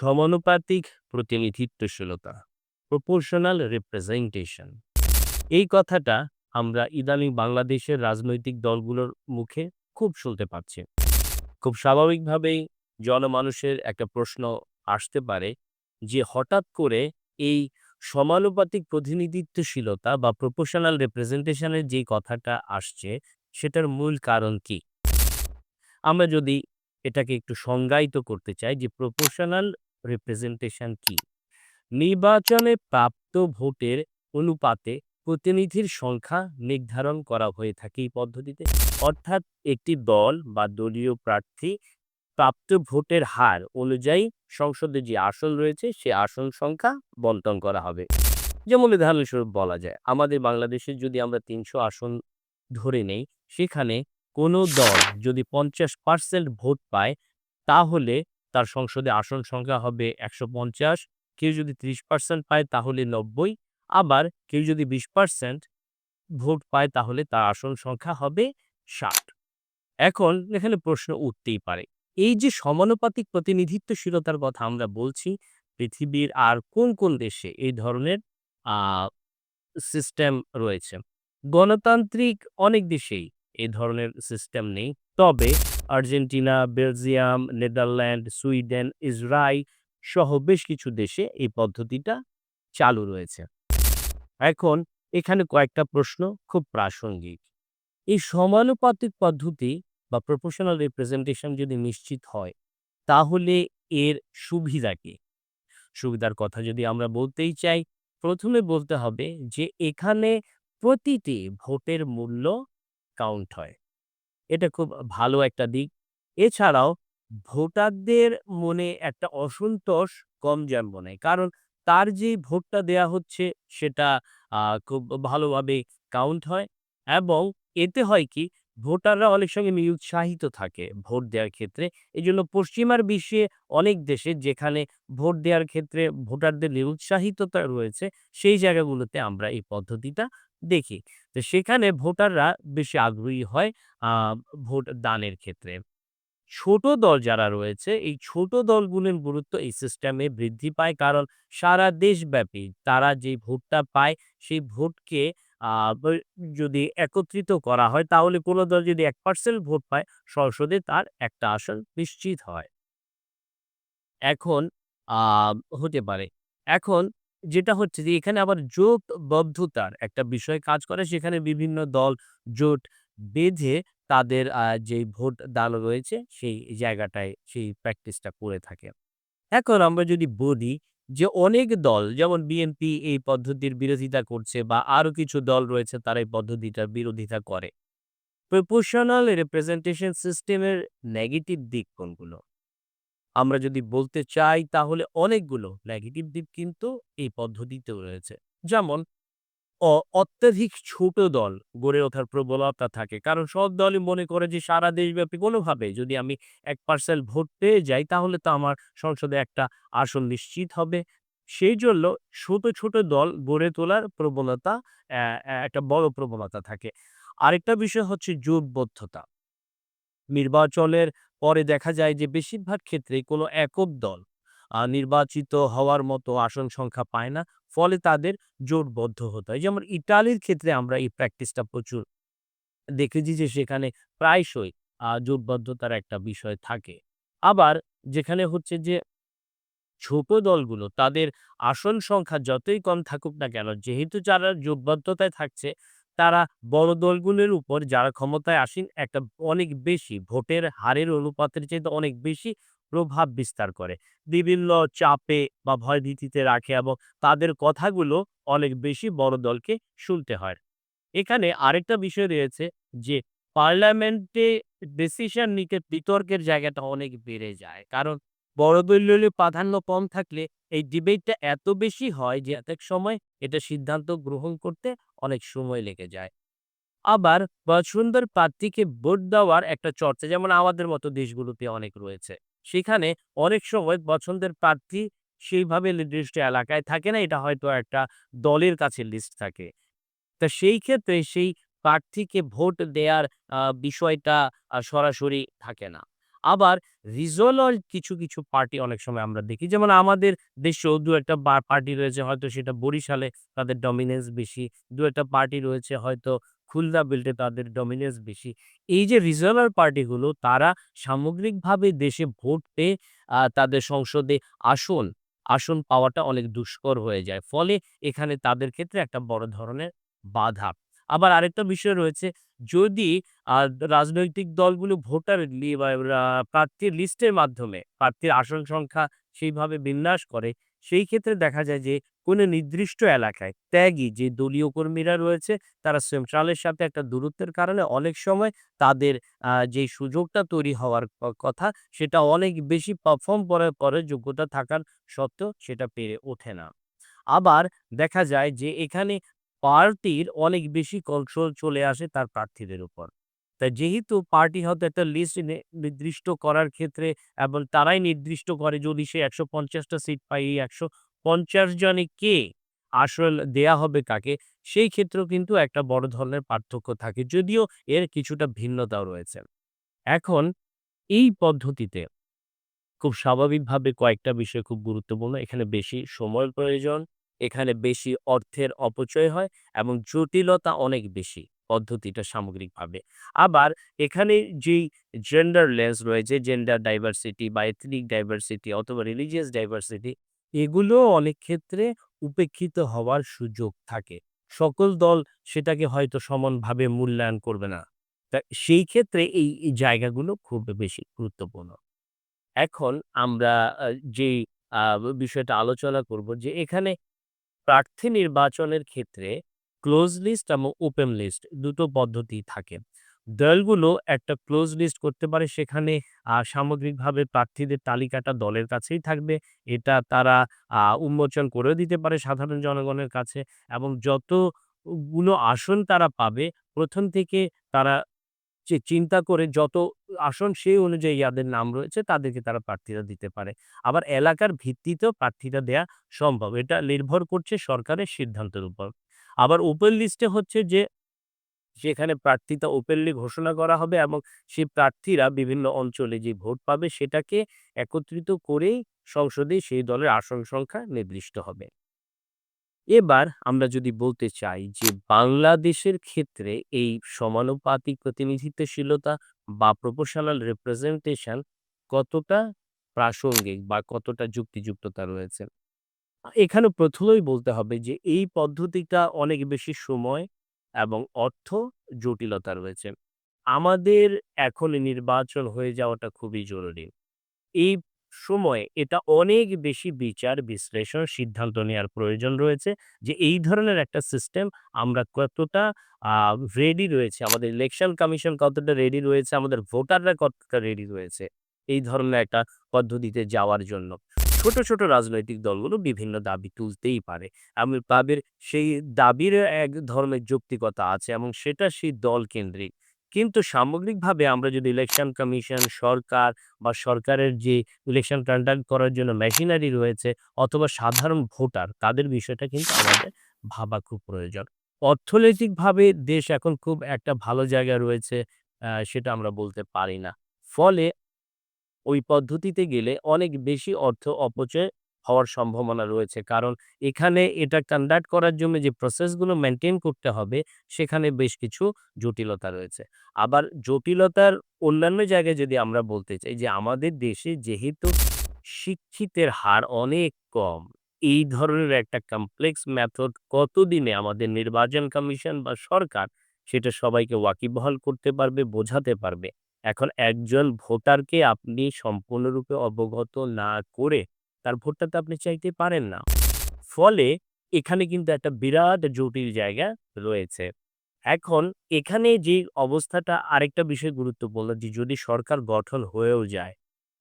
সমানুপাতিক প্রতিনিধিত্বশীলতা proportional representation এই কথাটা আমরা ইদানিং বাংলাদেশের রাজনৈতিক দলগুলোর মুখে খুব শুনতে পাচ্ছি। খুব স্বাভাবিকভাবেই জনমানুষের একটা প্রশ্ন আসতে পারে যে হঠাৎ করে এই সমানুপাতিক প্রতিনিধিত্বশীলতা বা প্রপোর্শনাল রিপ্রেজেন্টেশনের যে কথাটা আসছে, সেটার মূল কারণ কি? আমরা যদি এটাকে একটু সংজ্ঞায়িত করতে চাই যে প্রপোর্শনাল রিপ্রেজেন্টেশন কি? নির্বাচনে প্রাপ্ত ভোটের অনুপাতে প্রতিনিধির সংখ্যা নির্ধারণ করা হয়ে থাকে এই পদ্ধতিতে। অর্থাৎ একটি দল বা দলীয় প্রার্থী প্রাপ্ত ভোটের হার অনুযায়ী সংসদে যে আসন রয়েছে, সে আসন সংখ্যা বন্টন করা হবে। যেমন উদাহরণস্বরূপ বলা যায়, আমাদের বাংলাদেশে যদি আমরা তিনশো আসন ধরে নেই, সেখানে কোনো দল যদি পঞ্চাশ পার্সেন্ট ভোট পায়, তাহলে তার সংসদে আসন সংখ্যা হবে একশো পঞ্চাশ। কেউ যদি ত্রিশ পার্সেন্ট পায় তাহলে নব্বই। আবার কেউ যদি বিশ পার্সেন্ট ভোট পায় তাহলে তার আসন সংখ্যা হবে ষাট। এখন এখানে প্রশ্ন উঠতেই পারে, এই যে সমানুপাতিক প্রতিনিধিত্বশীলতার কথা আমরা বলছি, পৃথিবীর আর কোন কোন দেশে এই ধরনের সিস্টেম রয়েছে? গণতান্ত্রিক অনেক দেশেই এই ধরনের সিস্টেম নেই। তবে Argentina, Belgium, Netherland, Sweden Israel সহ বেশ কিছু দেশে এই পদ্ধতিটা চালু রয়েছে। এখন এখানে কয়েকটা প্রশ্ন খুব প্রাসঙ্গিক। এই সমানুপাতিক পদ্ধতি বা প্রপোর্শনাল রিপ্রেজেন্টেশন যদি নিশ্চিত হয়, তাহলে এর সুবিধা কি? সুবিধার কথা যদি আমরা বলতেই চাই, প্রথমে বলতে হবে যে এখানে প্রতিটি ভোটের মূল্য কাউন্ট হয়। এটা খুব ভালো একটা দিক। এছাড়াও ভোটারদের মনে একটা অসন্তোষ কম জন্মনে কারণ তার যে ভোটটা দেয়া হচ্ছে সেটা খুব ভালোভাবে কাউন্ট হয় এবং এতে হয় কি, ভোটাররা অনেক সঙ্গে নিরুৎসাহিত থাকে ভোট দেওয়ার ক্ষেত্রে। এই জন্য পশ্চিমার বিশ্বে অনেক দেশে যেখানে ভোট দেওয়ার ক্ষেত্রে ভোটারদের নিরুৎসাহিততা রয়েছে, সেই জায়গাগুলোতে আমরা এই পদ্ধতিটা দেখি। তো সেখানে ভোটাররা বেশি আগ্রহী হয় ভোট দানের ক্ষেত্রে। ছোট দল যারা রয়েছে, এই ছোট দলগুলির গুরুত্ব এই সিস্টেমে বৃদ্ধি পায়। কারণ সারা দেশব্যাপী তারা যে ভোটটা পায়, সেই ভোটকে যদি একত্রিত করা হয়, তাহলে কোনো দল যদি এক পার্সেন্ট ভোট পায়, সংসদে তার একটা আসন নিশ্চিত হয়। এখন হতে পারে। এখন যেটা হচ্ছে যে, এখানে আবার জোটবদ্ধতার একটা বিষয় কাজ করে। সেখানে বিভিন্ন দল জোট বেঁধে তাদের যে ভোট দান রয়েছে, সেই জায়গাটায় সেই প্র্যাকটিসটা করে থাকে। এখন আমরা যদি বলি যে, অনেক দল, যেমন বিএনপি এই পদ্ধতির বিরোধিতা করছে বা আরও কিছু দল রয়েছে তারা এই পদ্ধতিটার বিরোধিতা করে। প্রপোর্শনাল রিপ্রেজেন্টেশন সিস্টেমের নেগেটিভ দিক কোনগুলো? আমরা যদি বলতে চাই তাহলে অনেকগুলো নেগেটিভ দিক কিন্তু এই পদ্ধতিতেও রয়েছে। যেমন অত্যাধিক ছোট দল গড়ে ওঠার প্রবলতা থাকে। কারণ সব দলই মনে করে যে সারা দেশব্যাপী কোনোভাবে যদি আমি এক পার্সেন্ট ভোট পেয়ে যাই তাহলে তো আমার সংসদে একটা আসন নিশ্চিত হবে। সেই জন্য ছোট ছোট দল গড়ে তোলার প্রবণতা একটা বড় প্রবণতা থাকে। আরেকটা বিষয় হচ্ছে জোটবদ্ধতা। নির্বাচনের পরে দেখা যায় যে, বেশিরভাগ ক্ষেত্রে কোনো একক দল নির্বাচিত হওয়ার মতো আসন সংখ্যা পায় না। ফলে তাদের জোটবদ্ধ হতে হয়। যেমন ইটালির ক্ষেত্রে আমরা এই প্র্যাকটিসটা প্রচুর দেখেছি যে, সেখানে প্রায়শই জোটবদ্ধতার একটা বিষয় থাকে। আবার যেখানে হচ্ছে যে, ছোট দলগুলো তাদের আসন সংখ্যা যতই কম থাকুক না কেন, যেহেতু যারা জোটবদ্ধতায় থাকছে তারা বড় দলগুলোর উপর যারা ক্ষমতায় আসেন, একটা অনেক বেশি ভোটের হারের অনুপাতের চাইতে অনেক বেশি প্রভাব বিস্তার করে। বিভিন্ন চাপে বা ভয় ভয়ভীতিতে রাখে এবং তাদের কথাগুলো অনেক বেশি বড় দলকে শুনতে হয়। এখানে আরেকটা বিষয় রয়েছে যে, পার্লামেন্টে ডিসিশন নিতে বিতর্কের জায়গাটা অনেক বেড়ে যায়। কারণ বড় দলীয় প্রাধান্য কম থাকলে এই ডিবেটটা এত বেশি হয় যে এক সময় এটা সিদ্ধান্ত গ্রহণ করতে অনেক সময় লেগে যায়। আবার পছন্দের প্রার্থীকে ভোট দেওয়ার একটা চর্চা যেমন আমাদের মতো দেশগুলোতে অনেক রয়েছে। সেখানে অনেক সময় পছন্দের প্রার্থী সেইভাবে নির্দিষ্ট এলাকায় থাকে না, এটা হয়তো একটা দলের কাছে লিস্ট থাকে। তা সেই ক্ষেত্রে সেই প্রার্থীকে ভোট দেওয়ার বিষয়টা সরাসরি থাকে না। আবার রিজনাল কিছু, কিছু পার্টি অনেক সময় আমরা দেখি। যেমন আমাদের দেশেও ২-১ টা বা পার্টি রয়েছে হয়তো সেটা বরিশালে তাদের ডমিন্যান্স বেশি। দু একটা পার্টি রয়েছে হয়তো খুলনা বেল্টে তাদের ডমিন্যান্স বেশি। এই যে রিজনাল পার্টিগুলো তারা সামগ্রিকভাবে দেশে ভোট পেয়ে তাদের সংসদে আসন, আসন পাওয়াটা অনেক দুষ্কর হয়ে যায়। ফলে এখানে তাদের ক্ষেত্রে একটা বড় ধরনের বাধা। আবার আরেকটা বিষয় রয়েছে যদি রাজনৈতিক দলগুলো ভোটার প্রার্থীর লিস্টের মাধ্যমে প্রার্থীর আসন সংখ্যা সেইভাবে বিন্যাস করে, সেই ক্ষেত্রে দেখা যায় যে কোনো নির্দিষ্ট এলাকায় ত্যাগী যে দলীয় কর্মীরা রয়েছে তারা সেন্ট্রালের সাথে একটা দূরত্বের কারণে অনেক সময় তাদের যেই সুযোগটা তৈরি হওয়ার কথা সেটা অনেক বেশি পারফর্ম করার পরে যোগ্যতা থাকার সত্ত্বেও সেটা পেরে ওঠে না। আবার দেখা যায় যে এখানে পার্টির অনেক বেশি কন্ট্রোল চলে আসে তার প্রার্থীদের উপর। তাই যেহেতু পার্টি হয়তো একটা লিস্ট নির্দিষ্ট করার ক্ষেত্রে এবং তারাই নির্দিষ্ট করে যদি সে একশো পঞ্চাশটা সিট পায় এই ১৫০ জনে কে আসল দেয়া হবে কাকে, সেই ক্ষেত্রেও কিন্তু একটা বড় ধরনের পার্থক্য থাকে। যদিও এর কিছুটা ভিন্নতাও রয়েছে। এখন এই পদ্ধতিতে খুব স্বাভাবিকভাবে কয়েকটা বিষয় খুব গুরুত্বপূর্ণ। এখানে বেশি সময় প্রয়োজন, এখানে বেশি অর্থের অপচয় হয় এবং জটিলতা অনেক বেশি পদ্ধতিটা সামগ্রিকভাবে। আবার এখানে যেই জেন্ডার লেন্স রয়েছে, জেন্ডার ডাইভার্সিটি বা এথনিক ডাইভার্সিটি অথবা রিলিজিয়াস ডাইভার্সিটি এগুলোও অনেক ক্ষেত্রে উপেক্ষিত হওয়ার সুযোগ থাকে। সকল দল সেটাকে হয়তো সমানভাবে মূল্যায়ন করবে না। সেই ক্ষেত্রে এই, জায়গাগুলো খুব বেশি গুরুত্বপূর্ণ। এখন আমরা আ বিষয়টা আলোচনা করব যে এখানে প্রার্থী নির্বাচনের ক্ষেত্রে ক্লোজ লিস্ট এবং ওপেন লিস্ট দুটো পদ্ধতি থাকে। দলগুলো একটা ক্লোজ লিস্ট করতে পারে, সেখানে সামগ্রিকভাবে প্রার্থীদের তালিকাটা দলের কাছেই থাকবে। এটা তারা উন্মোচন করেও দিতে পারে সাধারণ জনগণের কাছে এবং যতগুলো আসন তারা পাবে, প্রথম থেকে তারা চি চিন্তা করে যত আসন সেই অনুযায়ী যাদের নাম রয়েছে, তাদেরকে তারা প্রার্থীরা দিতে পারে। আবার এলাকার ভিত্তিতেও প্রার্থীরা দেয়া সম্ভব। এটা নির্ভর করছে সরকারের সিদ্ধান্তের উপর। আবার ওপেন লিস্টে হচ্ছে যে সেখানে প্রার্থিতা ওপেনলি ঘোষণা করা হবে এবং সেই প্রার্থীরা বিভিন্ন অঞ্চলে যে ভোট পাবে সেটাকে একত্রিত করেই সংসদে সেই দলের আসন সংখ্যা নির্দিষ্ট হবে। এবার আমরা যদি বলতে চাই যে, বাংলাদেশের ক্ষেত্রে এই সমানুপাতিক প্রতিনিধিত্বশীলতা বা প্রপোর্শনাল রিপ্রেজেন্টেশন কতটা প্রাসঙ্গিক বা কতটা যুক্তিযুক্ততা রয়েছে। এখানে ১ম এই বলতে হবে যে, এই পদ্ধতিটা অনেক বেশি সময় এবং অর্থ জটিলতা রয়েছে। আমাদের এখন নির্বাচন হয়ে যাওয়াটা খুবই জরুরি। এই সময়ে এটা অনেক বেশি বিচার, বিশ্লেষণ, সিদ্ধান্ত নেওয়ার প্রয়োজন রয়েছে যে এই ধরনের একটা সিস্টেম আমরা কতটা রেডি রয়েছে, আমাদের ইলেকশন কমিশন কতটা রেডি রয়েছে, আমাদের ভোটাররা কতটা রেডি রয়েছে এই ধরনের একটা পদ্ধতিতে যাওয়ার জন্য। ছোট, ছোট রাজনৈতিক দলগুলো বিভিন্ন দাবি তুলতেই পারে। এবং তাদের সেই দাবির এক ধরনের যৌক্তিকতা আছে এবং সেটা সেই দলকেন্দ্রিক। কিন্তু সামগ্রিকভাবে আমরা যদি ইলেকশন কমিশন, সরকার বা সরকারের যে ইলেকশন কন্ডাক্ট করার জন্য মেশিনারি রয়েছে অথবা সাধারণ ভোটার তাদের বিষয়টা কিন্তু আমাদের ভাবা খুব প্রয়োজন। অর্থনৈতিকভাবে দেশ এখন খুব একটা ভালো জায়গায় রয়েছে সেটা আমরা বলতে পারি না। ফলে ওই পদ্ধতিতে গেলে অনেক বেশি অর্থ অপচয় হওয়ার সম্ভাবনা রয়েছে। কারণ এখানে এটা কন্ডাক্ট করার জন্য যে প্রসেসগুলো মেইনটেইন করতে হবে সেখানে বেশ কিছু জটিলতা রয়েছে। আবার জটিলতার অন্যান্য জায়গায় যদি আমরা বলতে চাই যে আমাদের দেশে যেহেতু শিক্ষিতের হার অনেক কম, এই ধরনের একটা কমপ্লেক্স মেথড কতদিনে আমাদের নির্বাচন কমিশন বা সরকার সেটা সবাইকে ওয়াকিবহাল করতে পারবে, বোঝাতে পারবে। এখন একজন ভোটারকে আপনি সম্পূর্ণরূপে অবগত না করে তার ভোটটা তো আপনি চাইতে পারেন না। ফলে এখানে কিন্তু একটা বিরাট জটিল জায়গা রয়েছে। এখন এখানে যে অবস্থাটা আরেকটা বিষয় গুরুত্বপূর্ণ যে যদি সরকার গঠন হয়েও যায়,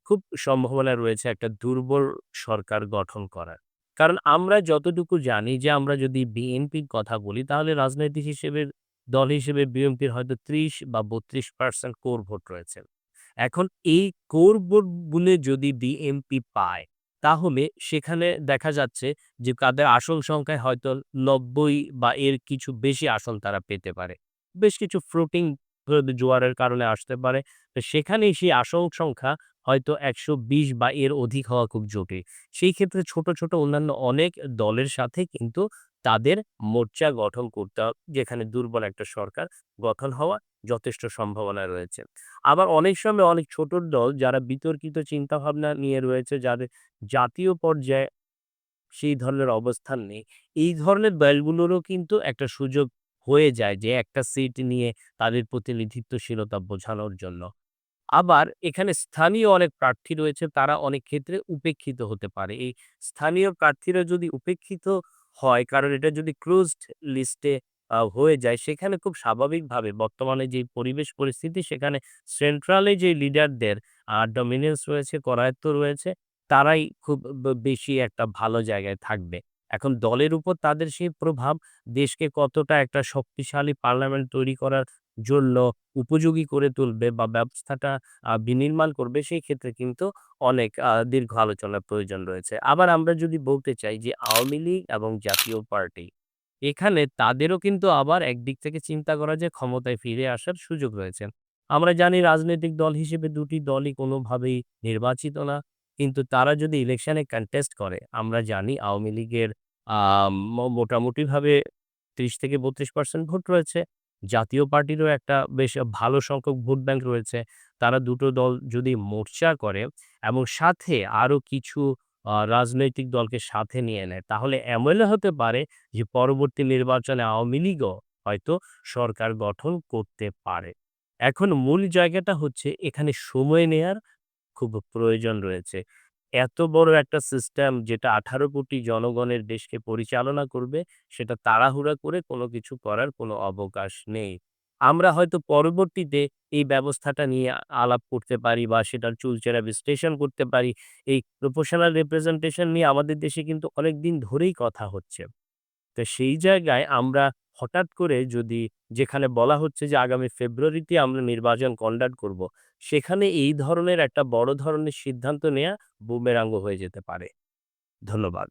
খুব সম্ভাবনা রয়েছে একটা দুর্বল সরকার গঠন করার। কারণ আমরা যতটুকু জানি যে আমরা যদি বিএনপির কথা বলি তাহলে রাজনৈতিক হিসেবে দল হিসেবে বিএনপির হয়তো ৩০ বা ৩২% কোর ভোট রয়েছে। এখন এই কোর ভোটগুলো যদি বিএনপি পায় তাহলে সেখানে দেখা যাচ্ছে যে তাদের আসন সংখ্যায় হয়তো ৯০ বা এর কিছু বেশি আসন তারা পেতে পারে। বেশ কিছু ফ্লোটিং জোয়ারের কারণে আসতে পারে। তো সেখানেই সেই আসন সংখ্যা হয়তো ১২০ বা এর অধিক হওয়া খুব জটিল। সেই ক্ষেত্রে ছোট, ছোট অন্যান্য অনেক দলের সাথে কিন্তু তাদের মোর্চা গঠন করতে হবে, যেখানে দুর্বল একটা সরকার গঠন হওয়া যথেষ্ট সম্ভাবনা রয়েছে। আবার অনেক সময় অনেক ছোট দল যারা বিতর্কিত চিন্তাভাবনা নিয়ে রয়েছে, যাদের জাতীয় পর্যায়ে সেই ধরনের অবস্থান নেই। এই ধরনের দলগুলোরও কিন্তু একটা সুযোগ হয়ে যায় যে একটা সিট নিয়ে তাদের প্রতিনিধিত্বশীলতা বোঝানোর জন্য। আবার এখানে স্থানীয় অনেক প্রার্থী রয়েছে, তারা অনেক ক্ষেত্রে উপেক্ষিত হতে পারে। এই স্থানীয় প্রার্থীরা যদি উপেক্ষিত হয়, কারণ এটা যদি ক্লোজড লিস্টে হয়ে যায়, সেখানে খুব স্বাভাবিকভাবে বর্তমানে যে পরিবেশ পরিস্থিতি, সেখানে সেন্ট্রালে যে লিডারদের ডমিনেন্স রয়েছে, করায়ত্ত রয়েছে, তারাই খুব বেশি একটা ভালো জায়গায় থাকবে। এখন দলের উপর তাদের সেই প্রভাব দেশকে কতটা একটা শক্তিশালী পার্লামেন্ট তৈরি করার জন্য উপযোগী করে তুলবে বা ব্যবস্থাটা বিনির্মাণ করবে, সেই ক্ষেত্রে কিন্তু অনেক দীর্ঘ আলোচনার প্রয়োজন রয়েছে। আবার আমরা যদি বলতে চাই যে আওয়ামী লীগ এবং জাতীয় পার্টি, এখানে তাদেরও কিন্তু আবার একদিক থেকে চিন্তা করা যে ক্ষমতায় ফিরে আসার সুযোগ রয়েছে। আমরা জানি রাজনৈতিক দল হিসেবে দুটি দলই কোনোভাবেই নির্বাচিত না। কিন্তু তারা যদি ইলেকশানে কন্টেস্ট করে, আমরা জানি আওয়ামী লীগের আ মো মোটামুটিভাবে ৩০-৩২% ভোট রয়েছে। জাতীয় পার্টিরও একটা বেশ ভালো সংখ্যক ভোট ব্যাংক রয়েছে। তারা দুটো দল যদি মোর্চা করে এবং সাথে আরও কিছু রাজনৈতিক দলকে সাথে নিয়ে নেয়, তাহলে এমনও হতে পারে যে পরবর্তী নির্বাচনে আওয়ামী লীগও হয়তো সরকার গঠন করতে পারে। এখন মূল জায়গাটা হচ্ছে এখানে সময় নেয়ার খুব প্রয়োজন রয়েছে। এত বড় একটা সিস্টেম যেটা ১৮ কোটি জনগণের দেশকে পরিচালনা করবে, সেটা তাড়াহুড়া করে কোনো কিছু করার কোনো অবকাশ নেই। আমরা হয়তো পরবর্তীতে এই ব্যবস্থাটা নিয়ে আলাপ করতে পারি বা সেটার চুলচেরা বিশ্লেষণ করতে পারি। এই প্রপোর্শনাল রিপ্রেজেন্টেশন নিয়ে আমাদের দেশে কিন্তু অনেকদিন ধরেই কথা হচ্ছে। তো সেই জায়গায় আমরা হঠাৎ করে যদি যেখানে বলা হচ্ছে যে আগামী ফেব্রুয়ারিতে আমরা নির্বাচন কন্ডাক্ট করব, সেখানে এই ধরনের একটা বড় ধরনের সিদ্ধান্ত নেওয়া বুমেরাঙ্গ হয়ে যেতে পারে। ধন্যবাদ।